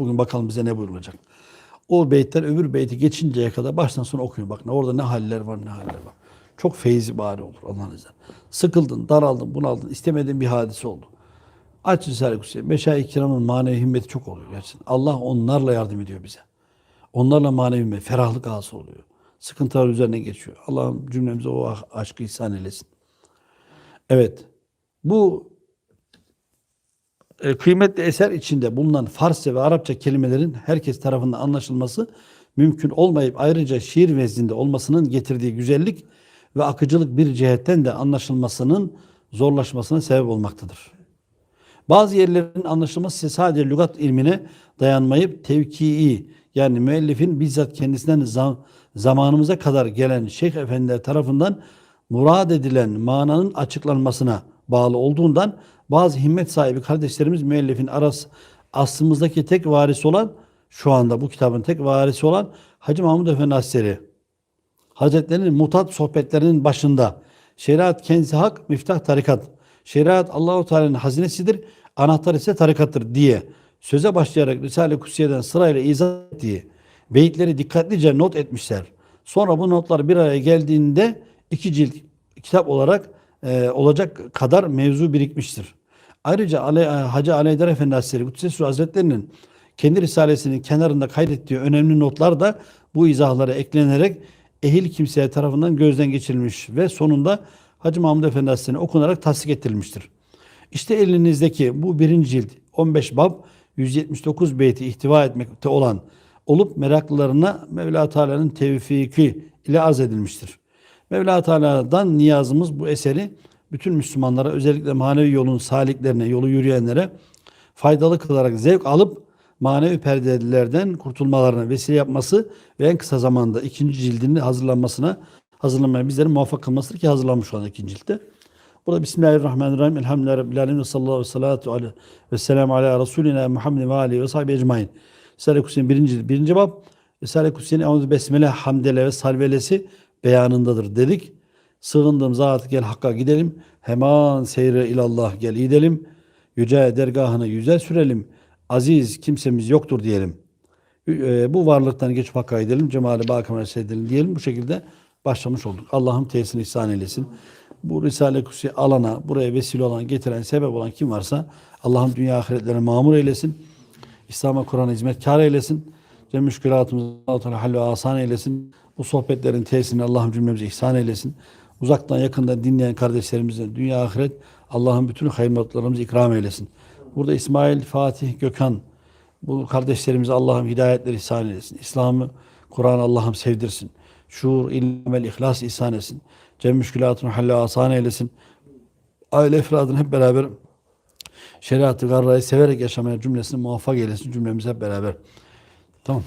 Bugün bakalım bize ne buyurulacak. O beytler öbür beyti geçinceye kadar baştan sona okuyun. Bak ne orada ne haller var ne haller var. Çok feyzi bari olur Allah'ın izniyle. Sıkıldın, daraldın, bunaldın, istemediğin bir hadise oldu. Aç Risale-i Kutsiye. Meşayih kiramın manevi himmeti çok oluyor gerçekten. Allah onlarla yardım ediyor bize. Onlarla manevi himmet, ferahlık ağası oluyor. Sıkıntılar üzerine geçiyor. Allah'ım cümlemize o aşkı ihsan eylesin. Evet. Bu kıymetli eser içinde bulunan Farsça ve Arapça kelimelerin herkes tarafından anlaşılması mümkün olmayıp ayrıca şiir vezninde olmasının getirdiği güzellik ve akıcılık bir cihetten de anlaşılmasının zorlaşmasına sebep olmaktadır. Bazı yerlerin anlaşılması ise sadece lügat ilmine dayanmayıp tevkii yani müellifin bizzat kendisinden zam- zamanımıza kadar gelen şeyh efendiler tarafından murad edilen mananın açıklanmasına bağlı olduğundan bazı himmet sahibi kardeşlerimiz müellifin arası aslımızdaki tek varisi olan şu anda bu kitabın tek varisi olan Hacı Mahmud Efendi Hazretleri Hazretlerinin mutat sohbetlerinin başında şeriat kenzi hak, miftah tarikat. Şeriat Allahu Teala'nın hazinesidir, anahtar ise tarikattır diye söze başlayarak Risale-i Kutsiye'den sırayla izah ettiği beyitleri dikkatlice not etmişler. Sonra bu notlar bir araya geldiğinde iki cilt kitap olarak e, olacak kadar mevzu birikmiştir. Ayrıca Ale, Hacı Ali Haydar Efendi Hazretleri Kutsesi Hazretleri'nin kendi risalesinin kenarında kaydettiği önemli notlar da bu izahlara eklenerek ehil kimseye tarafından gözden geçirilmiş ve sonunda Hacı Mahmud Efendi Hazretleri'ne okunarak tasdik ettirilmiştir. İşte elinizdeki bu birinci cilt 15 bab 179 beyti ihtiva etmekte olan olup meraklılarına Mevla Teala'nın tevfiki ile arz edilmiştir. Mevla Teala'dan niyazımız bu eseri bütün Müslümanlara özellikle manevi yolun saliklerine, yolu yürüyenlere faydalı kılarak zevk alıp manevi perdelerden kurtulmalarına vesile yapması ve en kısa zamanda ikinci cildinin hazırlanmasına hazırlanmaya bizleri muvaffak kılmasıdır ki hazırlanmış şu anda ikinci ciltte. Burada Bismillahirrahmanirrahim. Elhamdülillahi Rabbil Alemin ve sallallahu aleyhi ve selamu ala Resulina Muhammed ve aleyhi ve sahibi ecmain. Risale-i Kutsi'nin birinci, birinci bab. Risale-i Kutsi'nin Eûzü Besmele, Hamdele ve Salvelesi beyanındadır dedik. Sığındığım zat gel Hakk'a gidelim. Hemen seyre ilallah gel gidelim. Yüce dergahını yüze sürelim. Aziz kimsemiz yoktur diyelim. E, bu varlıktan geçip Hakk'a gidelim. Cemali bakımına seyredelim diyelim. Bu şekilde başlamış olduk. Allah'ım tesini ihsan eylesin. Bu Risale-i alana, buraya vesile olan, getiren, sebep olan kim varsa Allah'ım dünya ahiretlerine mamur eylesin. İslam'a Kur'an'a hizmetkar eylesin. Cem müşkülatımızı Allah-u Teala asan eylesin. Bu sohbetlerin tesirini Allah'ım cümlemize ihsan eylesin. Uzaktan yakından dinleyen kardeşlerimizin dünya ahiret Allah'ın bütün hayırlarımızı ikram eylesin. Burada İsmail, Fatih, Gökhan bu kardeşlerimize Allah'ım hidayetleri ihsan eylesin. İslam'ı, Kur'an Allah'ım sevdirsin. Şuur, ilmel, ihlas ihsan etsin. Cem müşkülatını halle asan eylesin. Aile efradını hep beraber şeriatı garrayı severek yaşamaya cümlesini muvaffak eylesin cümlemiz hep beraber. Tamam.